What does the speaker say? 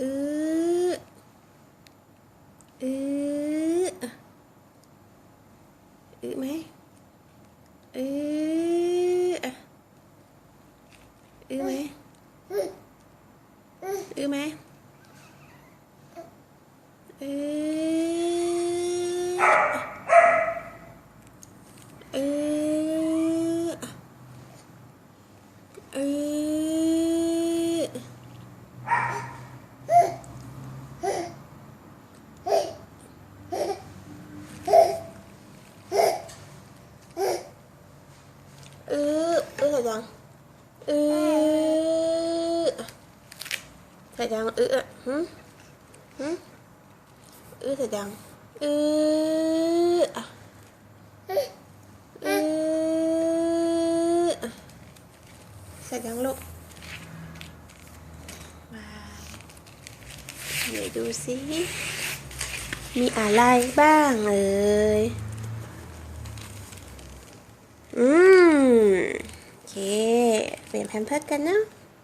ออเออเออไหมเออเออไหมเออไหมเออเออ ใส่ยังเออใส่ยังเออหืมหืมเออใส่ยังเออเออใส่ยังลูกมาเดี๋ยวดูสิมีอะไรบ้างเอ่ยอืม ลี่ยนแพมเพิร์สกันเนาะ